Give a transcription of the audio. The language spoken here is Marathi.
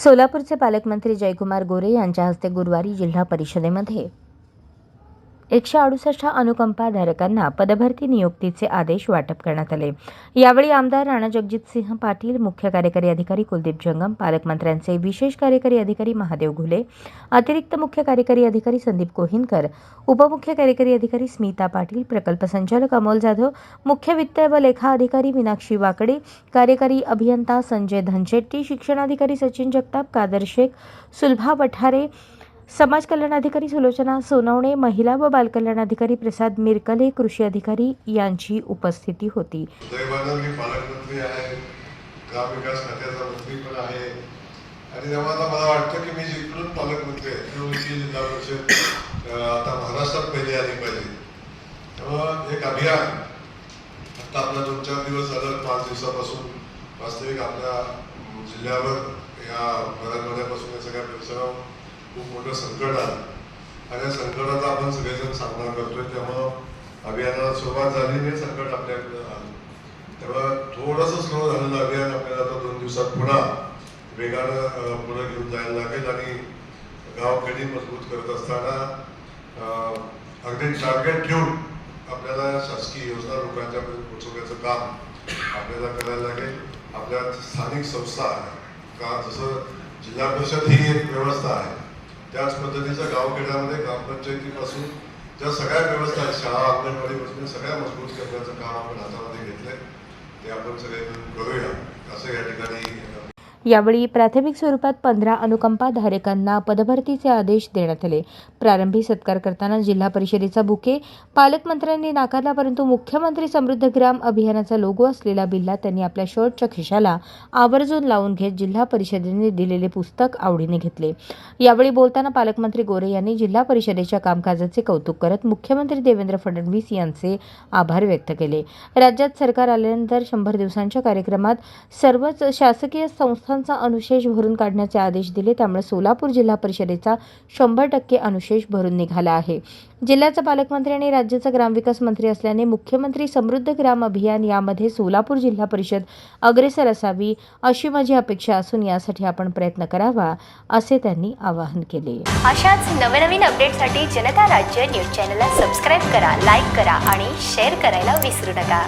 सोलापूरचे पालकमंत्री जयकुमार गोरे यांच्या हस्ते गुरुवारी जिल्हा परिषदेमध्ये एकशे अडुसष्ट अनुकंपाधारकांना पदभरती नियुक्तीचे आदेश वाटप करण्यात आले. यावेळी आमदार राणा जगजितसिंह पाटील मुख्य कार्यकारी अधिकारी कुलदीप जंगम पालकमंत्र्यांचे विशेष कार्यकारी अधिकारी महादेव घुले अतिरिक्त मुख्य कार्यकारी अधिकारी संदीप कोहिनकर उपमुख्य कार्यकारी अधिकारी स्मिता पाटील प्रकल्प संचालक अमोल जाधव मुख्य वित्त व लेखा अधिकारी मीनाक्षी वाकडे कार्यकारी अभियंता संजय धनशेट्टी शिक्षणाधिकारी सचिन जगताप कादर शेख सुलभा पठारे समाज कल्याण अधिकारी सुलोचना सोनवणे महिला व बालकल्याण अधिकारी प्रसाद मिरकले कृषी अधिकारी यांची उपस्थिती होती. मी पालकमंत्री आहे ग्रामविकास खात्याचा मंत्री पण आहे. आणि तेव्हा आता मला वाटतं की मी जिकडून पालकमंत्री आहे तिकडूनची जिल्हा परिषद आता महाराष्ट्रात पहिले आली पाहिजे. तेव्हा एक अभियान आता आपला दोन चार दिवस झालं पाच दिवसापासून वास्तविक आपल्या जिल्ह्यावर या मराठवाड्यापासून या सगळ्या परिसरावर खूप मोठं संकट आलं. आणि या संकटाचा आपण सगळेजण सामना करतोय तेव्हा अभियानाला सुरुवात झाली हे संकट आपल्याकडे आलं. तेव्हा थोडंसं स्लो झालेलं अभियान आपल्याला आता दोन दिवसात पुन्हा वेगानं पुढे घेऊन जायला लागेल आणि गावखेडी मजबूत करत असताना अगदी टार्गेट ठेवून आपल्याला शासकीय योजना लोकांच्यापर्यंत पोहोचवण्याचं काम आपल्याला करायला लागेल. आपल्या स्थानिक संस्था आहे का जसं जिल्हा परिषद ही एक व्यवस्था आहे. त्याच पद्धतीचं गावखेड्यामध्ये ग्रामपंचायतीपासून ज्या सगळ्या व्यवस्था आहेत शाळा अंगणवाडीपासून सगळ्या मजबूत करण्याचं काम आपण हातामध्ये घेतलं ते आपण सगळे मिळून करूया. असं या ठिकाणी यावेळी प्राथमिक स्वरूपात पंधरा अनुकंपाधारकांना पदभरतीचे आदेश देण्यात आले. प्रारंभी सत्कार करताना जिल्हा परिषदेचा बुके पालकमंत्र्यांनी नाकारला परंतु मुख्यमंत्री समृद्ध ग्राम अभियानाचा लोगो असलेला बिल्ला त्यांनी आपल्या शर्टच्या खिशाला आवर्जून लावून घेत जिल्हा परिषदेने दिलेले पुस्तक आवडीने घेतले. यावेळी बोलताना पालकमंत्री गोरे यांनी जिल्हा परिषदेच्या कामकाजाचे कौतुक करत मुख्यमंत्री देवेंद्र फडणवीस यांचे आभार व्यक्त केले. राज्यात सरकार आल्यानंतर शंभर दिवसांच्या कार्यक्रमात सर्वच शासकीय संस्थांचा अनुशेष भरून काढण्याचे आदेश दिले त्यामुळे सोलापूर जिल्हा परिषदेचा शंभर टक्के अनुशेष भरून निघाला आहे. जिल्ह्याचा पालकमंत्री आणि राज्याचा ग्रामविकास मंत्री असल्याने मुख्यमंत्री समृद्ध ग्राम अभियान यामध्ये सोलापूर जिल्हा परिषद अग्रेसर असावी अशी माझी अपेक्षा असून यासाठी आपण प्रयत्न करावा असे त्यांनी आवाहन केले. अशाच नवनवीन अपडेटसाठी जनता राज्य न्यूज चॅनलला सबस्क्राईब करा लाईक करा आणि शेअर करायला विसरू नका.